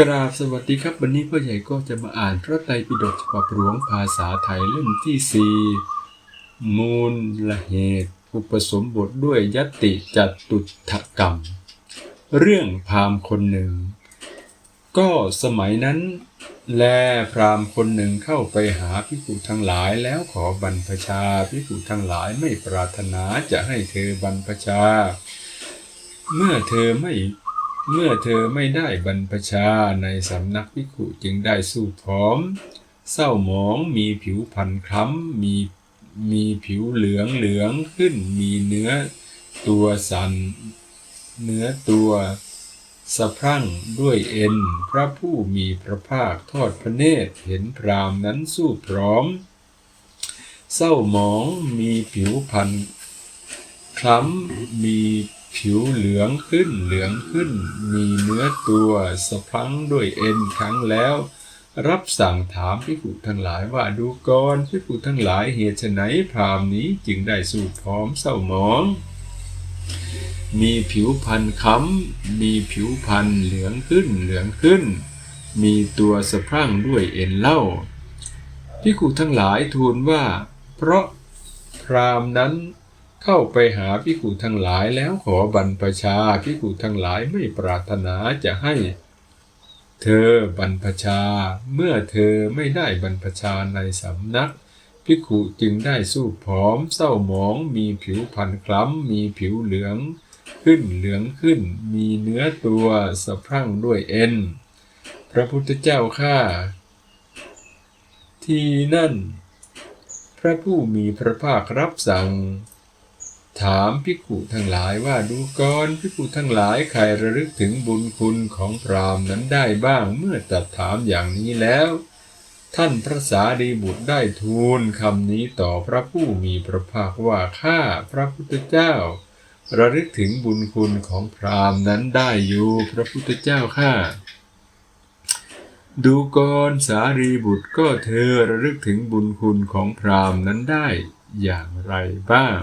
กราบสวัสดีครับ วันนี้พ่อใหญ่ก็จะมาอ่านพระไตรปิฎกฉบับหลวงภาษาไทยเล่มที่สี่มูลละเหตุอุปสมบทด้วยยติจัตุถกรรม เรื่องพราหมณ์คนหนึ่ง ก็สมัยนั้น แลพราหมณ์คนหนึ่งเข้าไปหาพิกุทั้งหลายแล้วขอบรรพชาพิกุทั้งหลายไม่ปรารถนาจะให้เธอบรรพชา เมื่อเธอไม่ เมื่อเธอไม่ได้บรรพชาในสำนักพิขุจึงได้สู้ผอม เศร้าหมองมีผิวพันคล้ำมีมีผิวเหลืองเหลืองขึ้นมีเนื้อตัวสันเนื้อตัวสะพรั่งด้วยเอ็น พระผู้มีพระภาคทอดพระเนตรเห็นพรามนั้นสู้พร้อม เศร้าหมองมีผิวพันคล้ำมี ผิวเหลืองขึ้นเหลืองขึ้น มีเนื้อตัวสะพังด้วยเอ็นครั้งแล้ว รับสั่งถามพิกุทั้งหลายว่าดูก่อนพิกุทั้งหลายเหตุไฉนพรามนี้จึงได้สู้พร้อมเศร้าหมอง มีผิวพันธุ์ค้ำมีผิวพันธุ์เหลืองขึ้นเหลืองขึ้น มีตัวสะพรั่งด้วยเอ็นเล่าพิกุทั้งหลายทูลว่า เพราะพรามนั้น เข้าไปหาพิกุทั้งหลายแล้วขอบรรพชาพิกุทั้งหลายไม่ปรารถนาจะให้ เธอบรรพชา เมื่อเธอไม่ได้บรรพชาในสำนักพิกขุจึงได้สู้ผอมเศร้าหมองมีผิวพันคล้ำมีผิวเหลือง ขึ้นเหลืองขึ้น มีเนื้อตัวสะพรั่งด้วยเอ็น พระพุทธเจ้าข้าที่นั่น พระผู้มีพระภาครับสั่ง ถามพิกุทั้งหลายว่าดูก่อนพิกุทั้งหลายใครระลึกถึงบุญคุณของพรามนั้นได้บ้างเมื่อตรัสถามอย่างนี้แล้ว ท่านพระสารีบุตรได้ทูลคำนี้ต่อพระผู้มีพระภาคว่าข้าพระพุทธเจ้า ระลึกถึงบุญคุณของพรามนั้นได้อยู่พระพุทธเจ้าข้าดูก่อนสารีบุตรก็เธอระลึกถึงบุญคุณของพรามนั้นได้อย่างไรบ้าง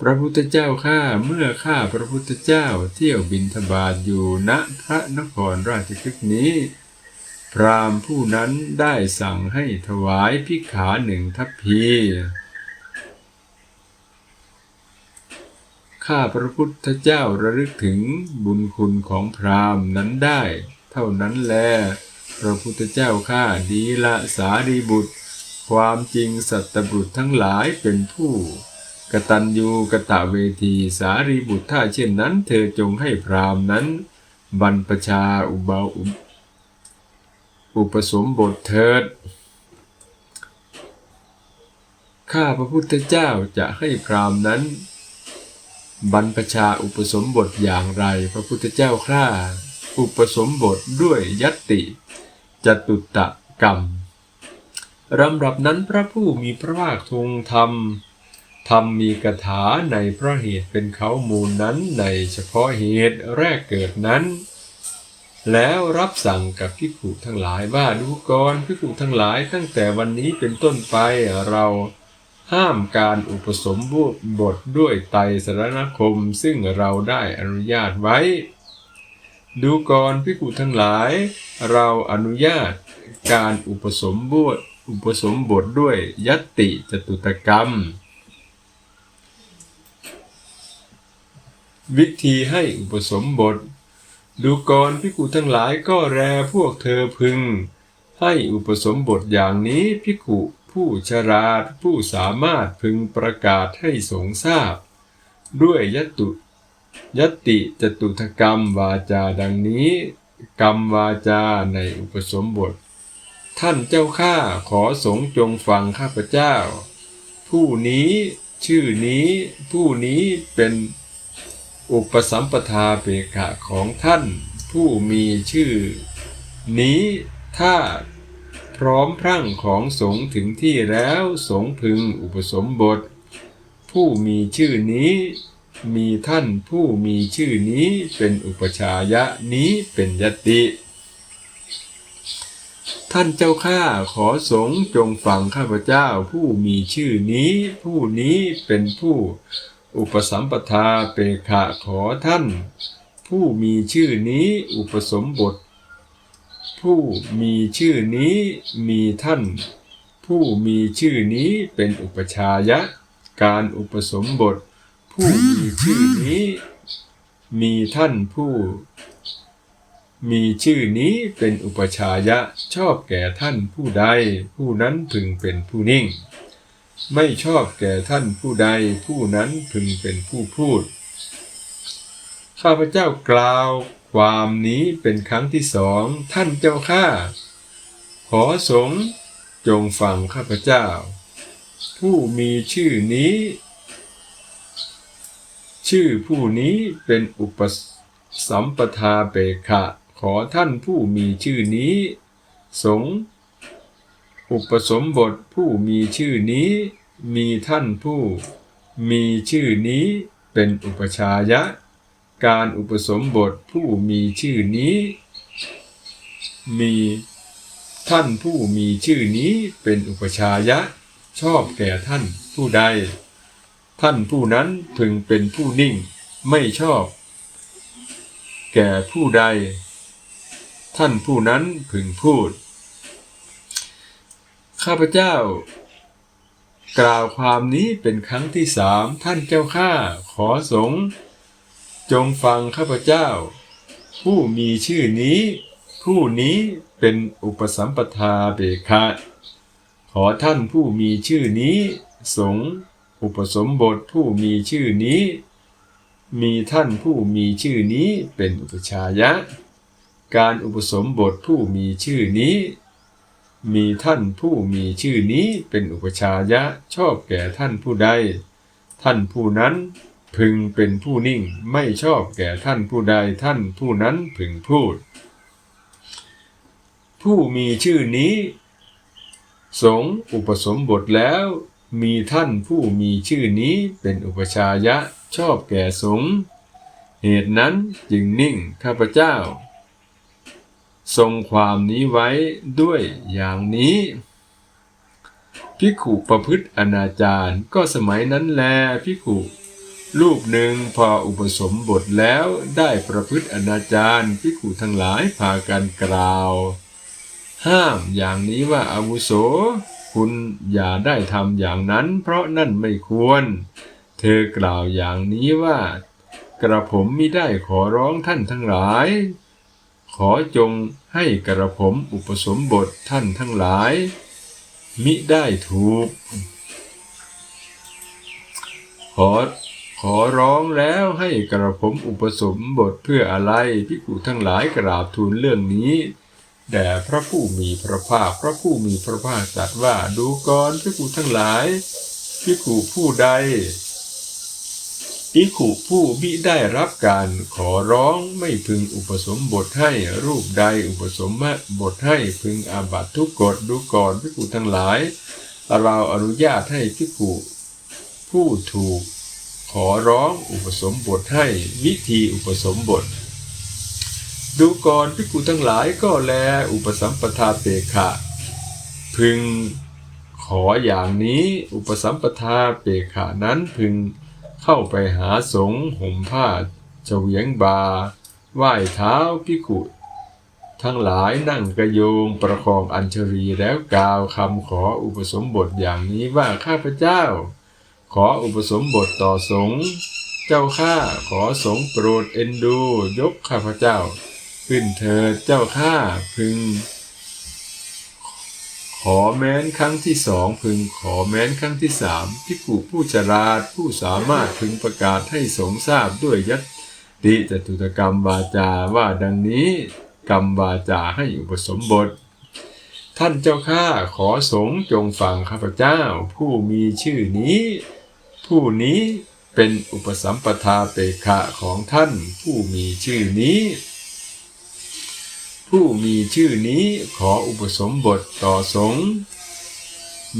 พระพุทธเจ้าข้าเมื่อข้าพระพุทธเจ้าเที่ยวบินทบาทอยู่ณพระนครราชคฤห์นี้ พรามผู้นั้นได้สั่งให้ถวายพิขาหนึ่งทัพพีข้าพระพุทธเจ้าระลึกถึงบุญคุณของพราหมณ์นั้นได้ เท่านั้นแล พระพุทธเจ้าข้าดีละสารีบุตร ความจริงสัตบุตรทั้งหลายเป็นผู้ กตัญญูกตะเวทีสารีบุตรถ้าเช่นนั้น เธอจงให้พรามนั้น บรรพชาอุบาอุปสมบทเถิด ข้าพระพุทธเจ้าจะให้พรามนั้น บรรพชาอุปสมบทอย่างไร พระพุทธเจ้าข้าอุปสมบทด้วยยตติจตุตะกรรมลำดับนั้นพระผู้มีพระภาคทรงธรรม ธรรมมีกถาในพระเหตุเป็นเขามูลนั้นในเฉพาะเหตุแรกเกิดนั้น แล้วรับสั่งกับพิขุทั้งหลายว่าดูก่อนพิขุทั้งหลายตั้งแต่วันนี้เป็นต้นไปเราห้ามการอุปสมบทด้วยไตรสรณคมซึ่งเราได้อนุญาตไว้ ดูก่อนพิขุทั้งหลาย เราอนุญาตการอุปสมบทอุปสมบทด้วยยติจตุตกรรม วิธีให้อุปสมบท ดูกรพิกุทั้งหลายก็แรพวกเธอพึง ให้อุปสมบทอย่างนี้พิกุผู้ชราผู้สามารถพึงประกาศให้สงทราบ ด้วยยตุยติจตุถกรรมวาจาดังนี้ กรรมวาจาในอุปสมบท ท่านเจ้าข้าขอสงจงฟังข้าพเจ้า ผู้นี้ชื่อนี้ผู้นี้เป็น อุปสัมปทาเปกะของท่านผู้มีชื่อ นี้ถ้าพร้อมพรั่งของสงถึงที่แล้วสงพึงอุปสมบท ผู้มีชื่อนี้มีท่านผู้มีชื่อนี้เป็นอุปชายะนี้เป็นยติ ท่านเจ้าข้าขอสงจงฟังข้าพเจ้าผู้มีชื่อนี้ผู้นี้เป็นผู้ อุปสัมปทาเปขะขอท่าน ผู้มีชื่อนี้อุปสมบท ผู้มีชื่อนี้มีท่าน ผู้มีชื่อนี้เป็นอุปชายะ การอุปสมบท ผู้มีชื่อนี้ มีท่านผู้ มีชื่อนี้เป็นอุปชายะชอบแก่ท่านผู้ใด ผู้นั้นพึงเป็นผู้นิ่ง ไม่ชอบแก่ท่านผู้ใดผู้นั้นพึงเป็นผู้พูด ข้าพเจ้ากล่าวความนี้เป็นครั้งที่สองท่านเจ้าข้าขอสงฆ์จงฟังข้าพเจ้า ผู้มีชื่อนี้ ชื่อผู้นี้เป็นอุปสัมปทาเปขะ ขอท่านผู้มีชื่อนี้ สงฆ์ อุปสมบทผู้มีชื่อนี้ มีท่านผู้ มีชื่อนี้เป็นอุปชายะ การอุปสมบทผู้มีชื่อนี้ มีท่านผู้มีชื่อนี้เป็นอุปชายะ ชอบแก่ท่านผู้ใด ท่านผู้นั้นพึงเป็นผู้นิ่งไม่ชอบ แก่ผู้ใด ท่านผู้นั้นพึงพูด ข้าพเจ้า กล่าวความนี้เป็นครั้งที่สามท่านเจ้าข้าขอสงฆ์จงฟังข้าพเจ้า ผู้มีชื่อนี้ ผู้นี้เป็นอุปสัมปทาเบคะขอท่านผู้มีชื่อนี้ สงฆ์อุปสมบทผู้มีชื่อนี้ มีท่านผู้มีชื่อนี้เป็นอุปชายะ การอุปสมบทผู้มีชื่อนี้ มีท่านผู้มีชื่อนี้เป็นอุปชายะชอบแก่ท่านผู้ใด ท่านผู้นั้นพึงเป็นผู้นิ่งไม่ชอบแก่ท่านผู้ใดท่านผู้นั้นพึงพูด ผู้มีชื่อนี้ สงอุปสมบทแล้ว มีท่านผู้มีชื่อนี้เป็นอุปชายะชอบแก่สงเหตุนั้นจึงนิ่งข้าพเจ้า ทรงความนี้ไว้ด้วยอย่างนี้พิกขุประพฤติอนาจารก็สมัยนั้นแลพิกขุรูปหนึ่งพออุปสมบทแล้วได้ประพฤติอนาจารพิกขุทั้งหลายพากันกล่าว ห้ามอย่างนี้ว่าอาวุโส คุณอย่าได้ทำอย่างนั้น เพราะนั่นไม่ควร เธอกล่าวอย่างนี้ว่า กระผมมิได้ขอร้องท่านทั้งหลาย ขอจง ให้กระผมอุปสมบทท่านทั้งหลาย มิได้ถูก ขอขอร้องแล้วให้กระผมอุปสมบทเพื่ออะไรพิกุทั้งหลายกราบทูลเรื่องนี้แด่พระผู้มีพระภาค พระผู้มีพระภาคตรัสว่าดูก่อนพิกุทั้งหลายพิกุผู้ใด พิกุผู้มิได้รับการขอร้องไม่พึงอุปสมบทให้รูปใดอุปสมบทให้พึงอาบัตทุกกฎดูก่อนพิกุทั้งหลาย เราอนุญาตให้พิกุผู้ถูกขอร้องอุปสมบทให้วิธีอุปสมบท ดูก่อนพิกุทั้งหลายก็แลอุปสัมปทาเปขะ พึงขออย่างนี้อุปสัมปทาเปขะนั้นพึง เข้าไปหาสงฆ์ห่มผ้าเฉวียงบาไหว้เท้าพิกุทั้งหลายนั่งกระโยงประคองอัญชรีแล้วกล่าวคำขออุปสมบทอย่างนี้ว่าข้าพเจ้า ขออุปสมบทต่อสงฆ์เจ้าข้าขอสงฆ์โปรดเอ็นดู ยกข้าพเจ้า ขึ้นเถิดเจ้าข้าพึง ขอแม้นครั้งที่สองพึงขอแม้นครั้งที่สามพิกุผู้ฉลาดผู้สามารถพึงประกาศให้สงทราบด้วยยัตติจตุตกรรมวาจาว่าดังนี้กรรมวาจาให้อุปสมบท ท่านเจ้าข้าขอสงจงฟังข้าพเจ้า ผู้มีชื่อนี้ ผู้นี้เป็นอุปสัมปทาเปขะของท่านผู้มีชื่อนี้ ผู้มีชื่อนี้ขออุปสมบทต่อสงฆ์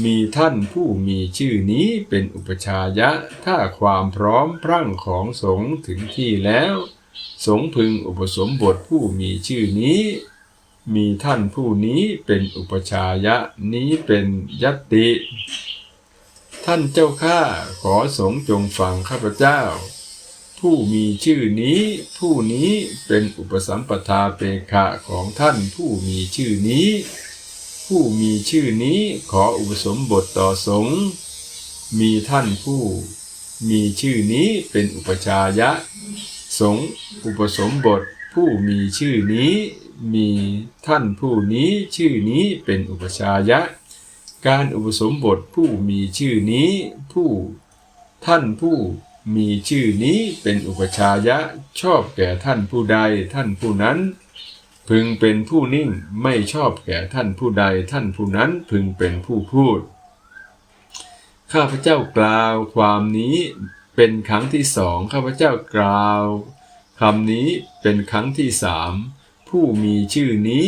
มีท่านผู้มีชื่อนี้เป็นอุปชายะ ถ้าความพร้อมพรั่งของสงฆ์ถึงที่แล้ว สงพึงอุปสมบทผู้มีชื่อนี้ มีท่านผู้นี้เป็นอุปชายะนี้เป็นยตติท่านเจ้าข้าขอสงฆ์จงฟังข้าพเจ้า ผู้มีชื่อนี้ ผู้นี้เป็นอุปสัมปทาเปกะของท่านผู้มีชื่อนี้ ผู้มีชื่อนี้ขออุปสมบทต่อสงฆ์มีท่านผู้ มีชื่อนี้เป็นอุปชายะ สงฆ์อุปสมบท ผู้มีชื่อนี้ มีท่านผู้นี้ชื่อนี้เป็นอุปชายะ การอุปสมบทผู้มีชื่อนี้ ผู้ท่านผู้ มีชื่อนี้เป็นอุปชายะชอบแก่ท่านผู้ใดท่านผู้นั้น พึงเป็นผู้นิ่งไม่ชอบแก่ท่านผู้ใดท่านผู้นั้นพึงเป็นผู้พูด ข้าพเจ้ากล่าวความนี้เป็นครั้งที่สองข้าพเจ้ากล่าวคำนี้เป็นครั้งที่สามผู้มีชื่อนี้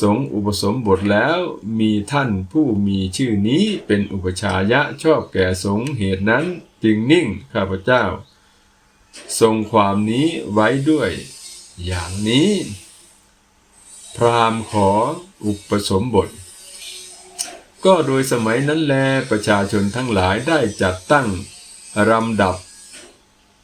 สงอุปสมบทแล้วมีท่านผู้มีชื่อนี้เป็นอุปชายะชอบแก่สงเหตุนั้น จึงนิ่งข้าพเจ้า ทรงความนี้ไว้ด้วย อย่างนี้ พราหมณ์ขออุปสมบท ก็โดยสมัยนั้นแลประชาชนทั้งหลายได้จัดตั้งลำดับ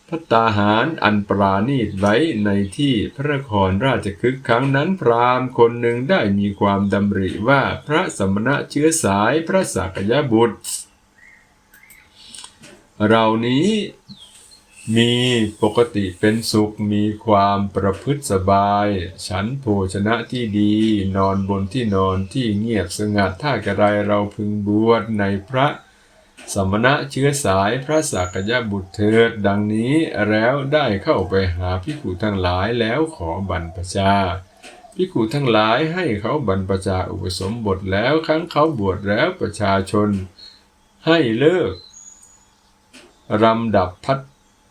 พัตาหารอันปราณีตไว้ในที่พระนครราชคฤห์ครั้งนั้นพราหมณ์คนหนึ่งได้มีความดำริว่าพระสมณะเชื้อสายพระสักยบุตร เรานี้มีปกติเป็นสุขมีความประพฤติสบาย ฉันโภชนะที่ดี นอนบนที่นอนที่เงียบสงัดถ้ากระไรเราพึงบวชในพระสมณะเชื้อสายพระสักยบุตรเถิด ดังนี้แล้วได้เข้าไปหาพิขุทั้งหลายแล้วขอบรรพชาพิขุทั้งหลายให้เขาบรรพชาอุปสมบทแล้วครั้งเขาบวชแล้วประชาชน ให้เลิก ลำดับพัต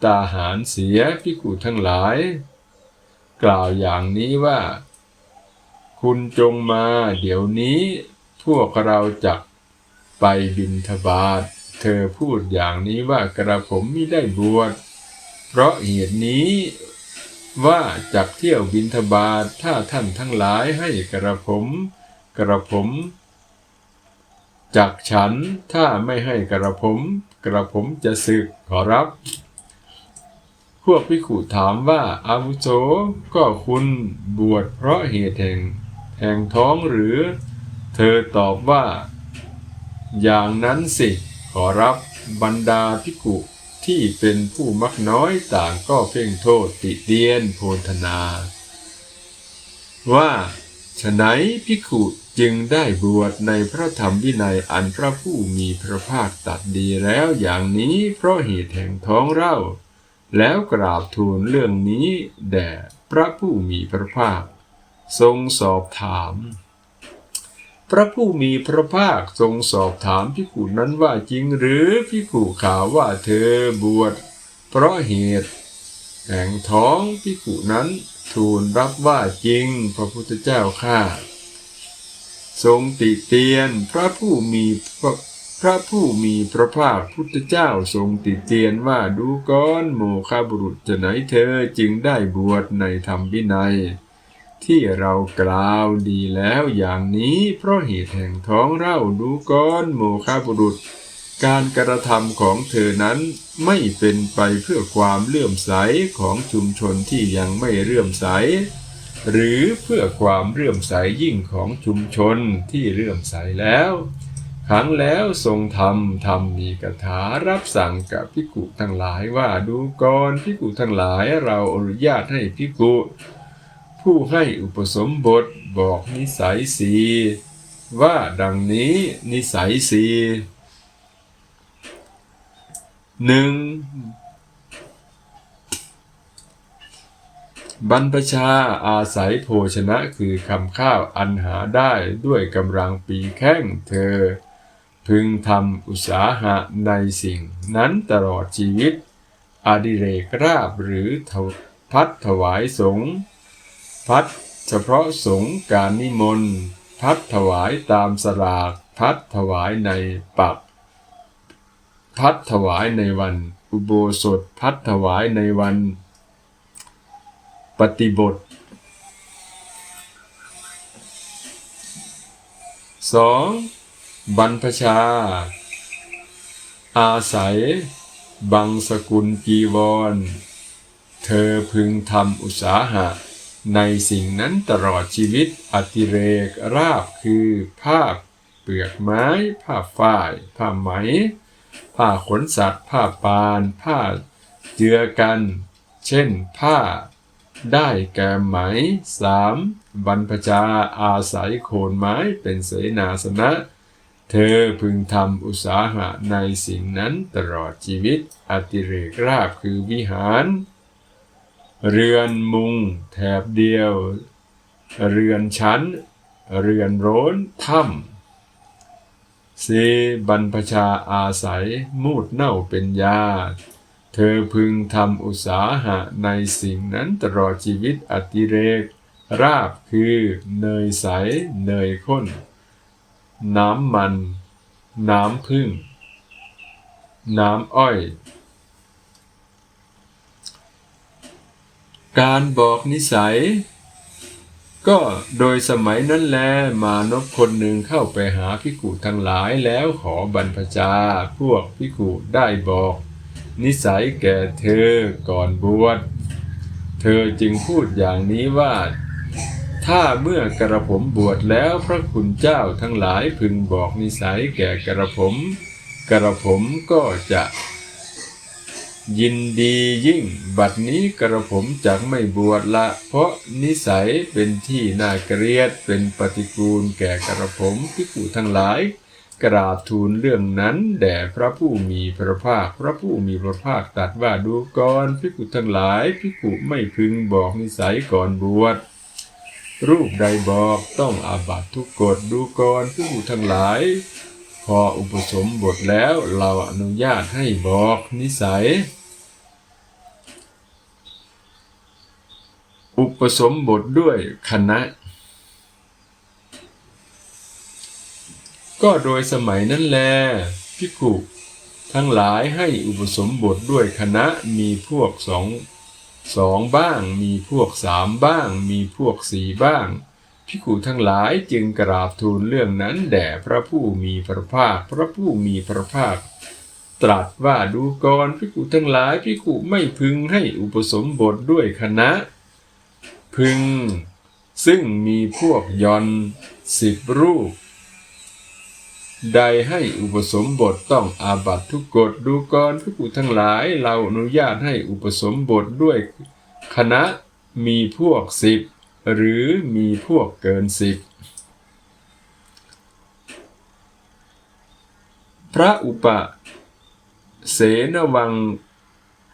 ตาหารเสียพิขุทั้งหลาย กล่าวอย่างนี้ว่า คุณจงมาเดี๋ยวนี้พวกเราจักไปบินทบาทเธอพูดอย่างนี้ว่ากระผมไมิได้บวชเพราะเหตุนี้ว่าจักเที่ยวบินทบาทถ้าท่านทั้งหลายให้กระผมกระผมจักฉันถ้าไม่ให้กระผม กระผมจะสึกขอรับ พวกพิขุถามว่าอาวุโสก็คุณบวชเพราะเหตุแห่งแห่งท้องหรือ เธอตอบว่า อย่างนั้นสิขอรับบรรดาพิกุที่เป็นผู้มักน้อยต่างก็เพ่งโทษติเตียนโพธนา ว่าฉไหนพิกุ จึงได้บวชในพระธรรมวินัยอันพระผู้มีพระภาคตรัดดีแล้วอย่างนี้เพราะเหตุแห่งท้องเร่า แล้วกราบทูลเรื่องนี้แด่พระผู้มีพระภาค ทรงสอบถาม พระผู้มีพระภาคทรงสอบถามพิกุนั้นว่าจริงหรือพิกุข่าวว่าเธอบวชเพราะเหตุ แห่งท้องพิกุนั้นทูลรับว่าจริงพระพุทธเจ้าข้า ทรงติเตียนพระผู้มีพระพระผู้มีพระภาคพุทธเจ้าทรงติเตียนว่าดูก้อนโมคาบุรุษจะไหนเธอจึงได้บวชในธรรมวินัย ที่เรากล่าวดีแล้วอย่างนี้เพราะเหตุแห่งท้องเร่าดูก้อนโมคาบุรุษ การกระทำของเธอนั้นไม่เป็นไปเพื่อความเลื่อมใสของชุมชนที่ยังไม่เลื่อมใส หรือเพื่อความเลื่อมใสยิ่งของชุมชนที่เลื่อมใสแล้ว ครั้งแล้วทรงธรรมธรรมมีกถารับสั่งกับพิกุทั้งหลายว่าดูก่อนพิกุทั้งหลายเราอนุญาตให้พิกุผู้ให้อุปสมบทบอกนิสัยสีว่าดังนี้นิสัยสีหนึ่ง บรรพชาอาศัยโภชนะคือคำข้าวอันหาได้ด้วยกำลังปีแข้งเธอ พึงทำอุตสาหะในสิ่งนั้นตลอดชีวิต อดิเรกราบหรือพัดถวายสงพัดเฉพาะสงการนิมนต์พัดถวายตามสลากพัดถวายในปัก พัดถวายในวัน อุโบสถพัดถวายในวัน ปฏิบท 2. บรรพชา อาศัย บังสกุลกีวร เธอพึงทำอุตสาหะ ในสิ่งนั้นตลอดชีวิตอติเรกราบคือผ้าเปลือกไม้ ผ้าฝ้าย ผ้าไหม ผ้าขนสัตว์ ผ้าปาน ผ้าเจือกัน เช่นผ้า ได้แก่ไหมสามบรรพชาอาศัยโคนไม้เป็นเสนาสนะ เธอพึงทำอุตสาหะในสิ่งนั้นตลอดชีวิต อติเรกราบคือวิหาร เรือนมุง แถบเดียว เรือนชั้น เรือนโร้นถ้ำสีบรรพชาอาศัยมูดเน่าเป็นยา เธอพึงทำอุตสาหะในสิ่งนั้นตลอดชีวิตอติเรก ราบคือเนยใส เนยข้น น้ำมัน น้ำพึ่ง น้ำอ้อย การบอกนิสัย ก็โดยสมัยนั้นแลมานพคนหนึ่งเข้าไปหาพิกุทั้งหลายแล้วขอบรรพชาพวกพิกุได้บอก นิสัยแก่เธอก่อนบวช เธอจึงพูดอย่างนี้ว่า ถ้าเมื่อกระผมบวชแล้วพระคุณเจ้าทั้งหลายพึงบอกนิสัยแก่กระผม กระผมก็จะยินดียิ่งบัดนี้กระผมจักไม่บวชละ เพราะนิสัยเป็นที่น่าเกลียดเป็นปฏิกูลแก่กระผมพิกุทั้งหลาย กราบทูลเรื่องนั้น แด่พระผู้มีพระภาค พระผู้มีพระภาคตรัสว่าดูก่อนพิกุทั้งหลายพิกุไม่พึงบอกนิสัยก่อนบวชรูปใดบอกต้องอาบัตทุกกฎดูก่อนพิกุทั้งหลาย พออุปสมบทแล้วเราอนุญาตให้บอกนิสัย อุปสมบทด้วยคณะ ก็โดยสมัยนั้นแลพิกุทั้งหลายให้อุปสมบทด้วยคณะมีพวกสองสองบ้าง มีพวกสามบ้าง มีพวกสี่บ้างพิกุทั้งหลายจึงกราบทูลเรื่องนั้นแด่พระผู้มีพระภาค พระผู้มีพระภาค ตรัสว่าดูก่อนพิกุทั้งหลายพิกุไม่พึงให้อุปสมบทด้วยคณะ พึง ซึ่งมีพวกยอนสิบรูป ใดให้อุปสมบทต้องอาบัตทุกกฎดูก่อนพิกุทั้งหลาย เราอนุญาตให้อุปสมบทด้วยคณะมีพวกสิบหรือมีพวกเกินสิบพระอุปเสนวัง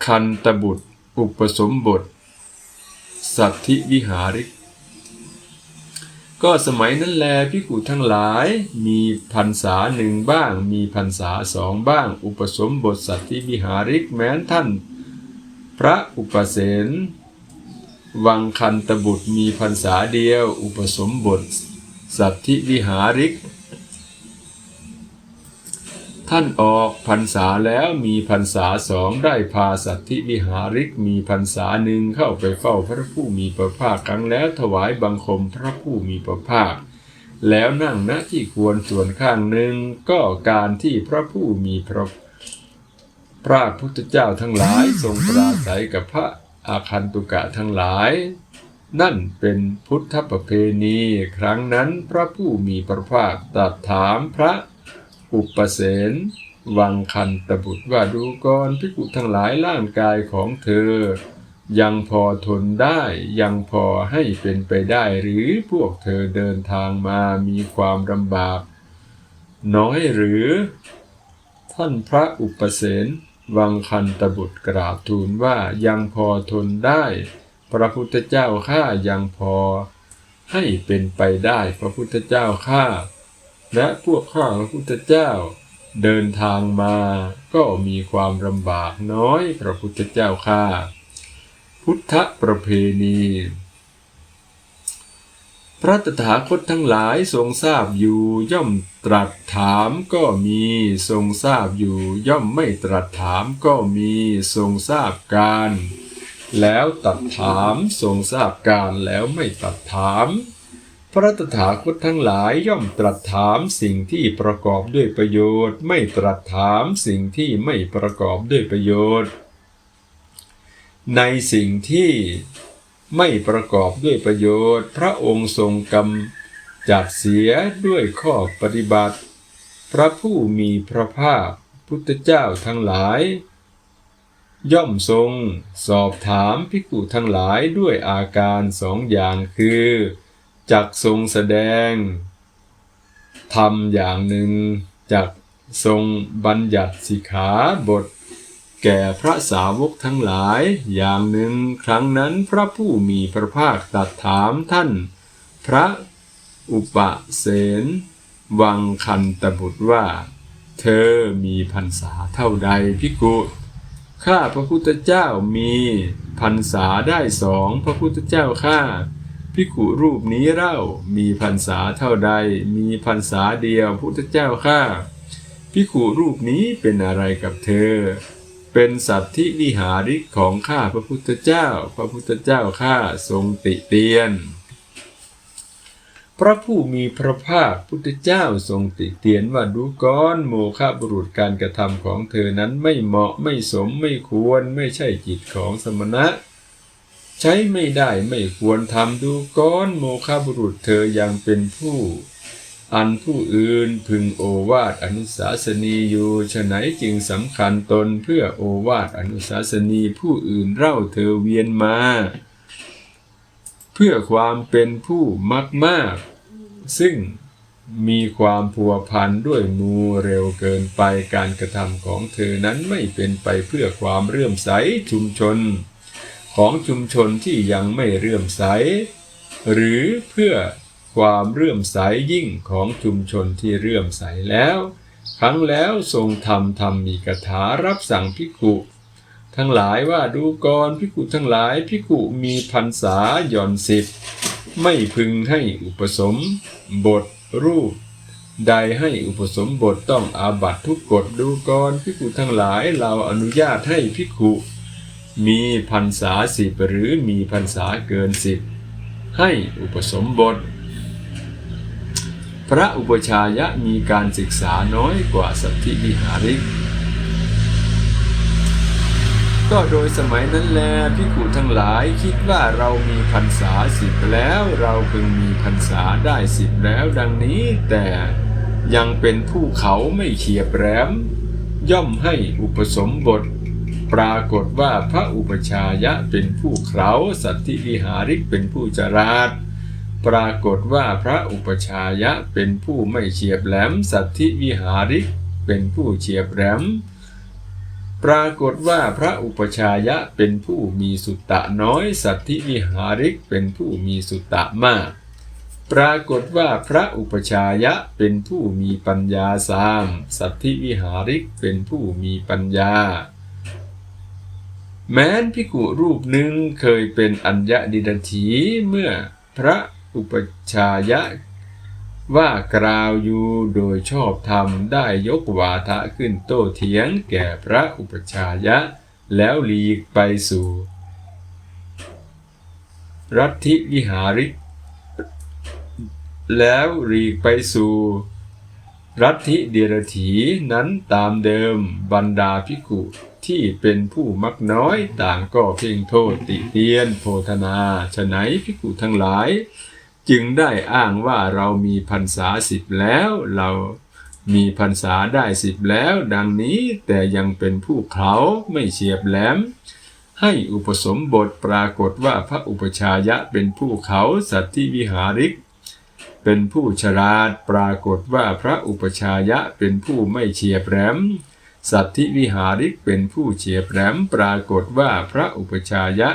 คันตบุตร อุปสมบท สัตธิวิหาริก ก็สมัยนั้นแลพิกุทั้งหลาย มีพรรษาหนึ่งบ้าง มีพรรษาสองบ้าง อุปสมบทสัตติวิหาริกแม้นท่าน พระอุปเสนวังคันตบุตรมีพรรษาเดียว อุปสมบทสัตธิวิหาริก ท่านออกพรรษาแล้วมีพรรษาสองได้พาสัตธิวิหาริกมีพรรษาหนึ่งเข้าไปเฝ้าพระผู้มีพระภาคครั้งแล้วถวายบังคมพระผู้มีพระภาค แล้วนั่งณที่ควรส่วนข้างหนึ่งก็การที่พระผู้มีพระพระพุทธเจ้าทั้งหลายทรงปราศัยกับพระอาคันตุกะทั้งหลาย นั่นเป็นพุทธประเพณี ครั้งนั้นพระผู้มีพระภาคตรัสถามพระ อุปเสนวังคันตบุตรว่าดูก่อนพิกุทั้งหลายร่างกายของเธอ ยังพอทนได้ยังพอให้เป็นไปได้หรือพวกเธอเดินทางมามีความลำบาก น้อยหรือ ท่านพระอุปเสนวังคันตบุตรกราบทูลว่ายังพอทนได้ พระพุทธเจ้าข้ายังพอ ให้เป็นไปได้พระพุทธเจ้าข้า และพวกข้าพระพุทธเจ้า เดินทางมาก็มีความลำบากน้อยพระพุทธเจ้าข้าพุทธประเพณี พระตถาคตทั้งหลายทรงทราบอยู่ย่อมตรัสถามก็มีทรงทราบอยู่ย่อมไม่ตรัสถามก็มีทรงทราบการ แล้วตรัสถามทรงทราบการแล้วไม่ตรัสถาม พระตถาคตทั้งหลายย่อมตรัสถามสิ่งที่ประกอบด้วยประโยชน์ ไม่ตรัสถามสิ่งที่ไม่ประกอบด้วยประโยชน์ ในสิ่งที่ไม่ประกอบด้วยประโยชน์ พระองค์ทรงกำจัดเสียด้วยข้อปฏิบัติ พระผู้มีพระภาคพุทธเจ้าทั้งหลาย ย่อมทรงสอบถามภิกษุทั้งหลายด้วยอาการสองอย่างคือ จักทรงแสดงทำอย่างหนึ่งจักทรงบัญญัติสิกขาบท แก่พระสาวกทั้งหลาย อย่างหนึ่งครั้งนั้นพระผู้มีพระภาคตรัสถามท่าน พระอุปเสนวังคันตบุตรว่า เธอมีพรรษาเท่าใดพิกุข้าพระพุทธเจ้ามีพรรษาได้สองพระพุทธเจ้าข้า พิกุรูปนี้เล่ามีพรรษาเท่าใด มีพรรษาเดียวพุทธเจ้าข้าพิกุรูปนี้เป็นอะไรกับเธอ เป็นสัตว์ที่วิหาริกของข้าพระพุทธเจ้า พระพุทธเจ้าข้าทรงติเตียน พระผู้มีพระภาคพุทธเจ้าทรงติเตียนว่าดูก้อนโมฆะบุรุษการกระทำของเธอนั้นไม่เหมาะไม่สมไม่ควรไม่ใช่จิตของสมณะ ใช้ไม่ได้ไม่ควรทำดูก้อนโมฆะบุรุษเธอยังเป็นผู้ อันผู้อื่นพึงโอวาทอนุสาสนีอยู่ฉะไหนจึงสำคัญตนเพื่อโอวาทอนุสาสนีผู้อื่นเล่าเธอเวียนมา เพื่อความเป็นผู้มากมากซึ่งมีความพัวพันด้วยมูเร็วเกินไปการกระทำของเธอนั้นไม่เป็นไปเพื่อความเรื่อมใสชุมชน ของชุมชนที่ยังไม่เรื่อมใส หรือเพื่อความเรื่อมใสยิ่งของชุมชนที่เรื่อมใสแล้ว ครั้งแล้วทรงทำธรรมมีกถารับสั่งพิกุทั้งหลายว่าดูก่อนพิกุทั้งหลายพิกุมีพรรษาหย่อนสิบ ไม่พึงให้อุปสมบทรูป ใดให้อุปสมบทต้องอาบัตทุกกฎดูก่อนพิกุทั้งหลายเราอนุญาตให้พิกุ มีพรรษาสิบหรือมีพรรษาเกินสิบให้อุปสมบท พระอุปชายะมีการศึกษาน้อยกว่าสัตธิวิหาริก ก็โดยสมัยนั้นแลพิกุทั้งหลายคิดว่าเรามีพรรษาสิบแล้วเราพึงมีพรรษาได้สิบแล้วดังนี้แต่ยังเป็นผู้เขาไม่เขียบแหลมย่อมให้อุปสมบท ปรากฏว่าพระอุปชายะเป็นผู้เขาสัตธิวิหาริกเป็นผู้จราดปรากฏว่าพระอุปชายะเป็นผู้ไม่เฉียบแหลม สัตธิวิหาริกเป็นผู้เฉียบแหลม ปรากฏว่าพระอุปชายะเป็นผู้มีสุตตะน้อย สัตธิวิหาริกเป็นผู้มีสุตตะมาก ปรากฏว่าพระอุปชายะเป็นผู้มีปัญญาสาม สัตธิวิหาริกเป็นผู้มีปัญญา แม้นพิกุรูปหนึ่งเคยเป็นอัญญดิดถีเมื่อพระอุปชายะ ว่ากล่าวอยู่โดยชอบธรรมได้ยกวาทะขึ้นโต้เถียงแก่พระอุปชายะ แล้วหลีกไปสู่ รัฐิวิหาริก แล้วหลีกไปสู่รัฐิเดรถีนั้นตามเดิมบรรดาภิกุ ที่เป็นผู้มักน้อยต่างก็เพ่งโทษติเตียน โพธนาฉะไหนภิกุทั้งหลาย จึงได้อ้างว่าเรามีพรรษาสิบแล้ว เรามีพรรษาได้สิบแล้ว ดังนี้แต่ยังเป็นผู้เขาไม่เฉียบแหลม ให้อุปสมบทปรากฏว่าพระอุปชายะเป็นผู้เขาสัตธิวิหาริกเป็นผู้ฉลาดปรากฏว่าพระอุปชายะเป็นผู้ไม่เฉียบแหลม สัตธิวิหาริกเป็นผู้เฉียบแหลมปรากฏว่าพระอุปชายะ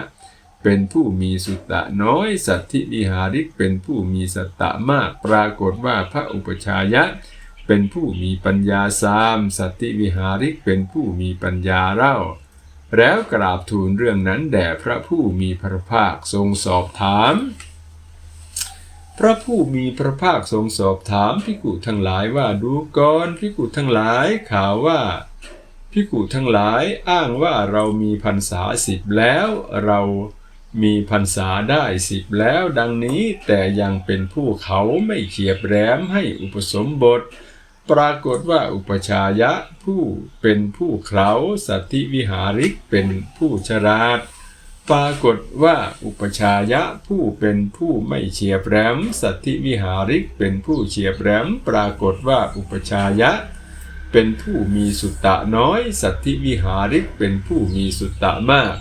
เป็นผู้มีสุตตะน้อย สัตธิวิหาริกเป็นผู้มีสัตตะมาก ปรากฏว่าพระอุปชายะ เป็นผู้มีปัญญาสามสัตธิวิหาริกเป็นผู้มีปัญญาเล่า แล้วกราบทูลเรื่องนั้นแด่พระผู้มีพระภาคทรงสอบถามพระผู้มีพระภาคทรงสอบถามพิกุทั้งหลายว่าดูก่อนพิกุทั้งหลายข่าวว่า พิกุทั้งหลายอ้างว่าเรามีพรรษาสิบแล้ว เรามีพรรษาได้สิบแล้วดังนี้แต่ยังเป็นผู้เขาไม่เขียบแหลมให้อุปสมบท ปรากฏว่าอุปชายะผู้เป็นผู้เขาสัตธิวิหาริกเป็นผู้ฉลาดปรากฏว่าอุปชายะผู้เป็นผู้ไม่เฉียบแหลมสัตธิวิหาริกเป็นผู้เฉียบแหลมปรากฏว่าอุปชายะ เป็นผู้มีสุตตะน้อย สัตธิวิหาริกเป็นผู้มีสุตตะมาก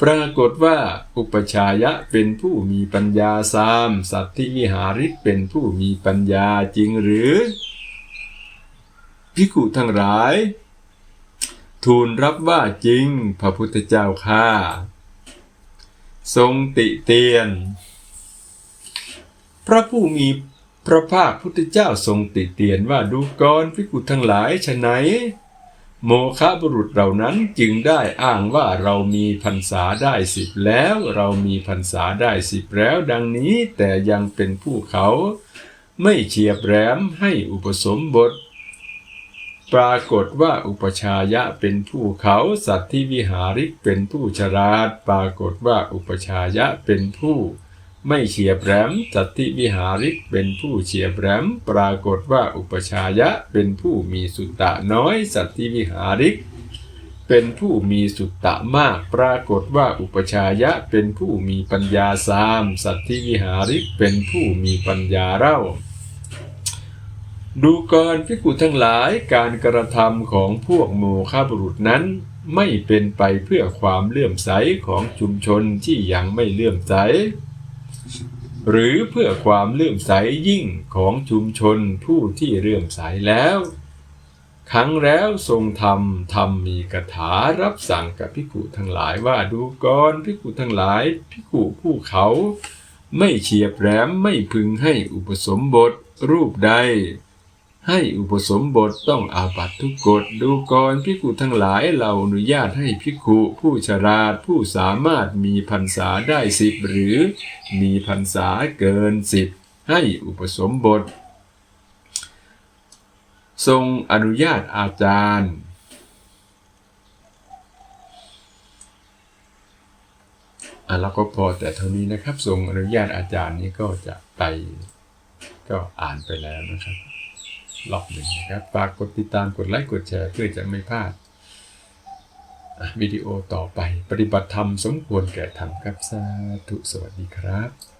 ปรากฏว่าอุปชายะเป็นผู้มีปัญญาสาม สัตธิวิหาริกเป็นผู้มีปัญญาจริงหรือ พิกุทั้งหลาย ทูลรับว่าจริงพระพุทธเจ้าข้าทรงติเตียน พระผู้มี พระภาคพุทธเจ้าทรงติเตียนว่าดูกรพิกุทั้งหลายฉะไหน โมฆะบุรุษเหล่านั้นจึงได้อ้างว่าเรามีพรรษาได้สิบแล้ว เรามีพรรษาได้สิบแล้ว ดังนี้แต่ยังเป็นผู้เขา ไม่เฉียบแหลมให้อุปสมบท ปรากฏว่าอุปชายะเป็นผู้เขาสัตว์ที่วิหาริกเป็นผู้ฉลาด ปรากฏว่าอุปชายะเป็นผู้ ไม่เฉียบแหลมสัตติวิหาริกเป็นผู้เฉียบแหลมปรากฏว่าอุปชายะเป็นผู้มีสุตตะน้อยสัตติวิหาริก เป็นผู้มีสุตตะมาก ปรากฏว่าอุปชายะเป็นผู้มีปัญญาสาม สัตติวิหาริกเป็นผู้มีปัญญาเล่าดูก่อนพิกุทั้งหลายการกระทำของพวกโมฆะบุรุษนั้น ไม่เป็นไปเพื่อความเลื่อมใสของชุมชนที่ยังไม่เลื่อมใส หรือเพื่อความเลื่อมใสยิ่งของชุมชนผู้ที่เลื่อมใสแล้ว ครั้งแล้วทรงธรรมธรรมมีกถารับสั่งกับพิกุทั้งหลายว่าดูก่อนพิกุทั้งหลายพิกุผู้เขา ไม่เฉียบแหลมไม่พึงให้อุปสมบทรูปใด ให้อุปสมบทต้องอาบัตทุกกฎดูก่อนพิกุทั้งหลายเราอนุญาตให้พิกุผู้ชราผู้สามารถมีพรรษาได้สิบหรือมีพรรษาเกินสิบให้อุปสมบท ทรงอนุญาตอาจารย์ อะเราก็พอแต่เท่านี้นะครับ ทรงอนุญาตอาจารย์นี้ก็จะไปก็อ่านไปแล้วนะครับ รอบหนึ่งนะครับ ฝากกดติดตามกดไลค์กดแชร์เพื่อจะไม่พลาดวิดีโอต่อไปปฏิบัติธรรมสมควรแก่ธรรมครับ สาธุสวัสดีครับ